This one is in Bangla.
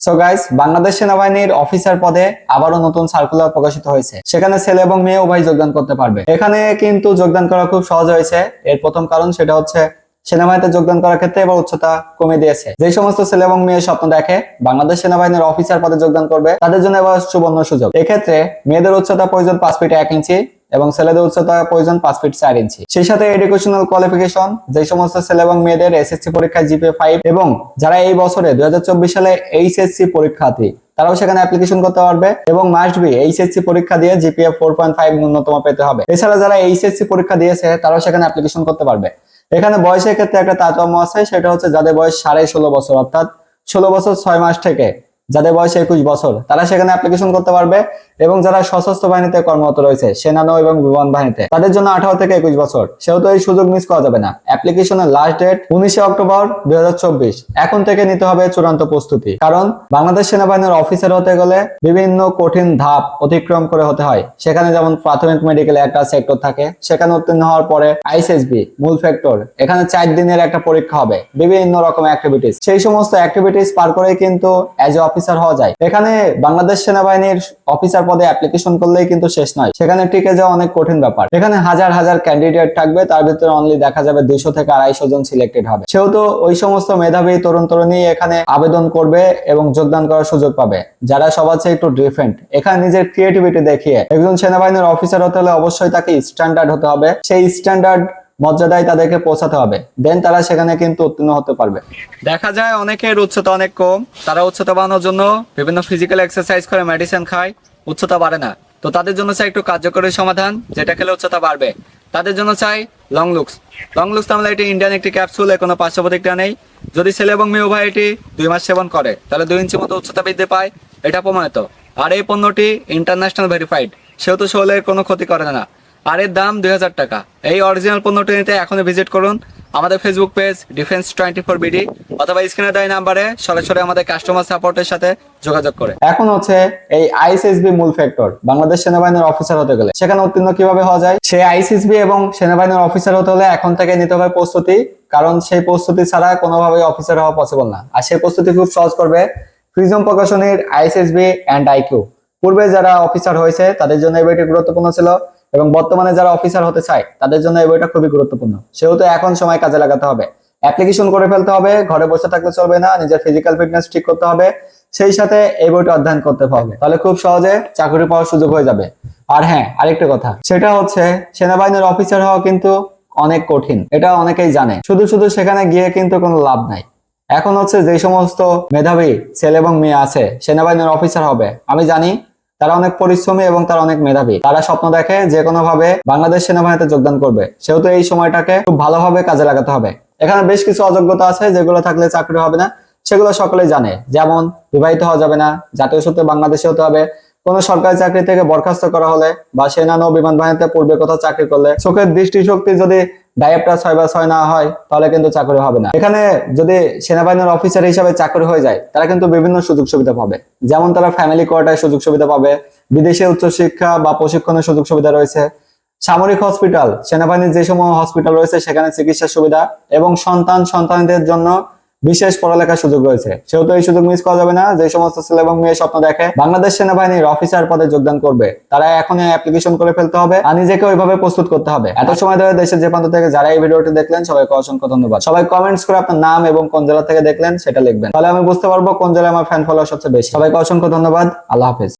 সো গাইস বাংলাদেশ সেনাবাহিনীর অফিসার পদে আবারও নতুন সার্কুলার প্রকাশিত হয়েছে। সেখানে ছেলে এবং মেয়ে উভয় যোগদান করতে পারবে। এখানে কিন্তু যোগদান করা খুব সহজ হয়েছে। এর প্রথম কারণ সেটা হচ্ছে সেনাবাহিনীতে যোগদান করার ক্ষেত্রে এবার উচ্চতা কমে দিয়েছে। যে সমস্ত ছেলে এবং মেয়ে স্বপ্ন দেখে বাংলাদেশ সেনাবাহিনীর অফিসার পদে যোগদান করবে, তাদের জন্য এবার সুবর্ণ সুযোগ। এক্ষেত্রে মেয়েদের উচ্চতা প্রয়োজন পাঁচ ফিট এক ইঞ্চি এবং ছেলেদের উচ্চতা প্রয়োজন পাঁচ ফিট চার ইঞ্চি সেই সাথে এডুকেশনাল কোয়ালিফিকেশন যে সমস্ত ছেলে এবং মেয়েদের এসএসসি পরীক্ষায় জিপিএ ফাইভ এবং যারা এই বছরে দুই হাজার চব্বিশ সালে এইচএসসি পরীক্ষার্থী, তারাও সেখানে অ্যাপ্লিকেশন করতে পারবে এবং মাস্ট বি এইচএসসি পরীক্ষা দিয়ে জিপিএ ফোর পয়েন্ট ফাইভ ন্যূনতম পেতে হবে। এছাড়া যারা এইচএসসি পরীক্ষা দিয়েছে, তারাও সেখানে অ্যাপ্লিকেশন করতে পারবে। এখানে বয়সের ক্ষেত্রে একটা তারতম্য আছে, সেটা হচ্ছে যাদের বয়স সাড়ে ষোলো বছর, অর্থাৎ ষোলো বছর ছয় মাস থেকে যাদের বয়স একুশ বছর, তারা সেখানে অ্যাপ্লিকেশন করতে পারবে এবং যারা সশস্ত্র বাহিনীতে কর্মরত রয়েছে, সেনানো এবং বিমান বাহিনীতে, তাদের জন্য আঠারো থেকে একুশ বছর। সেহেতু এই সুযোগ মিস করা যাবে না। অ্যাপ্লিকেশনের লাস্ট ডেট উনিশে অক্টোবর দুই এখন থেকে নিতে হবে চূড়ান্ত প্রস্তুতি। কারণ বাংলাদেশ সেনাবাহিনীর অফিসার হতে গেলে বিভিন্ন কঠিন ধাপ অতিক্রম করে হতে হয়। সেখানে যেমন প্রাথমিক মেডিকেল একটা সেক্টর থাকে, সেখানে উত্তীর্ণ হওয়ার পরে আইসএসবি মূল ফ্যাক্টর এখানে চার দিনের একটা পরীক্ষা হবে, বিভিন্ন রকম অ্যাক্টিভিটিস সেই সমস্ত অ্যাক্টিভিটিস পার করে কিন্তু অ্যাজ এ অফিসার হওয়া যায়। এখানে বাংলাদেশ সেনাবাহিনীর অফিসার পদে অ্যাপ্লিকেশন করলেই কিন্তু শেষ নয়। সেখানে টিকে যাওয়া অনেক কঠিন ব্যাপার। এখানে হাজার হাজার ক্যান্ডিডেট থাকবে, তার ভিতরে অনলি দেখা যাবে দুইশো থেকে আড়াইশো জন সিলেক্টেড হবে। সেহেতু ওই সমস্ত মেধাবী তরুণ তরুণী এখানে আবেদন করবে এবং যোগদান করার সুযোগ পাবে। যারা সবার চেয়ে একটু ডিফারেন্ট এখানে নিজের ক্রিয়েটিভিটি দেখিয়ে একজন সেনাবাহিনীর অফিসার হতে হলে অবশ্যই তাকে স্ট্যান্ডার্ড হতে হবে। সেই স্ট্যান্ডার্ড মর্যাদায় তাদেরকে পৌঁছাতে হবে। দেন তারা সেখানে কিন্তু উত্তীর্ণ হতে পারবে। দেখা যায় অনেকের উচ্চতা অনেক কম। তারা উচ্চতা বাড়ানোর জন্য বিভিন্ন ফিজিক্যাল এক্সারসাইজ করে মেডিসিন খায়। উচ্চতা বাড়ে না। তো তাদের জন্য চাই একটু কার্যকরী সমাধান, যেটা খেলে উচ্চতা বাড়বে। তাদের জন্য চাই লং লুকস লং লুকস তাহলে এটি ইন্ডিয়ান একটি ক্যাপসুল কোনো পার্শ্ব প্রতিক্রিয়া নেই। যদি ছেলে এবং মেয়ে উভয় এটি দুই মাস সেবন করে, তাহলে দুই ইঞ্চি মতো উচ্চতা বৃদ্ধি পায়। এটা প্রমাণিত। আর এই পণ্যটি ইন্টারন্যাশনাল ভেরিফাইড সেহেতু শরীরের কোনো ক্ষতি করে না। আর এর দাম দুই হাজার টাকা। এই অরিজিনাল পণ্যটি নিতে এখনই ভিজিট করুন। আমাদের Facebook page defence twenty four BD অথবা স্ক্রিনে দেয় নাম্বারে সরাসরি আমাদের কাস্টমার সাপোর্টের সাথে যোগাযোগ করে। এখন হচ্ছে এই আইসিএসবি মূল ফ্যাক্টর বাংলাদেশ সেনাবাহিনীর অফিসার হতে গেলে। সেখানে উত্তীর্ণ কীভাবে হওয়া যায়? সেই আইসিএসবি এবং সেনাবাহিনীর অফিসার হতে হলে এখন থেকে নিতে হবে প্রস্তুতি, কারণ সেই প্রস্তুতি ছাড়া কোনোভাবেই অফিসার হওয়া পসিবল না। আর সেই প্রস্তুতি খুব সহজ করবে prism প্রকাশনীর I C S B and I Q পূর্বে যারা অফিসার হয়েছে, তাদের জন্য এই বইটি গুরুত্বপূর্ণ ছিল। এবং বর্তমানে যারা অফিসার হতে চায়, তাদের জন্য এই বইটা খুবই গুরুত্বপূর্ণ। সেহেতু এখন সময় কাজে লাগাতে হবে। অ্যাপ্লিকেশন করে ফেলতে হবে, ঘরে বসে থাকলে চলবে না, নিজের ফিজিক্যাল ফিটনেস ঠিক করতে হবে, সেই সাথে এই বইটা অধ্যয়ন করতে হবে। তাহলে খুব সহজে চাকরি পাওয়ার সুযোগ হয়ে যাবে। আর হ্যাঁ আরেকটা কথা, সেটা হচ্ছে সেনাবাহিনীর অফিসার হওয়া কিন্তু অনেক কঠিন, এটা অনেকেই জানে। শুধু শুধু সেখানে গিয়ে কিন্তু কোনো লাভ নাই। এখন হচ্ছে যে সমস্ত মেধাবী ছেলে এবং মেয়ে আছে, সেনাবাহিনীর অফিসার হবে। আমি জানি তারা অনেক পরিশ্রমী এবং তারা অনেক মেধাবী। তারা স্বপ্ন দেখে যে কোনো ভাবে বাংলাদেশ সেনাবাহিনীতে যোগদান করবে। সেহেতু এই সময়টাকে খুব ভালোভাবে কাজে লাগাতে হবে। এখানে বেশ কিছু অযোগ্যতা আছে, যেগুলো থাকলে চাকরি হবে না। সেগুলো সকলেই জানে। যেমন, বিবাহিত হওয়া যাবে না, জাতীয় সূত্রে বাংলাদেশে হতে হবে। কোনো সরকারি চাকরি থেকে বরখাস্ত করা হলে বা সেনা নৌ বিমান বাহিনীতে পূর্বে কোথাও চাকরি করলে চোখের দৃষ্টিশক্তি যদি ডায়েপটা ছয় বা ছয় না হয়, তাহলে কিন্তু চাকরি হবে না। এখানে যদি সেনাবাহিনীর অফিসার হিসাবে চাকরি হয়ে যায়, তারা কিন্তু বিভিন্ন সুযোগ সুবিধা পাবে। যেমন তারা ফ্যামিলি কোয়ার্টার সুযোগ সুবিধা পাবে, বিদেশে উচ্চশিক্ষা বা প্রশিক্ষণের সুযোগ সুবিধা রয়েছে। সামরিক হসপিটাল সেনাবাহিনীর যে সময় হসপিটাল রয়েছে, সেখানে চিকিৎসা সুবিধা এবং সন্তান সন্তানদের জন্য বিশেষ পড়ালেখার সুযোগ রয়েছে। সেহেতু এই সুযোগ মিস করা যাবে না। যে সমস্ত ছেলে এবং মেয়ে স্বপ্ন দেখে বাংলাদেশ সেনাবাহিনীর অফিসার পদে যোগদান করবে, তারা এখনই অ্যাপ্লিকেশন করে ফেলতে হবে আর নিজেকে ওইভাবে প্রস্তুত করতে হবে। এত সময় ধরে দেশের যে প্রান্ত থেকে যারা এই ভিডিওটি দেখলেন, সবাইকে অসংখ্য ধন্যবাদ। সবাই কমেন্টস করে আপনার নাম এবং কোন জেলা থেকে দেখলেন, সেটা লিখবেন। তাহলে আমি বুঝতে পারব কোন জেলায় আমার ফ্যান ফলোয়ার সবচেয়ে বেশি। সবাইকে অসংখ্য ধন্যবাদ। আল্লাহ হাফেজ।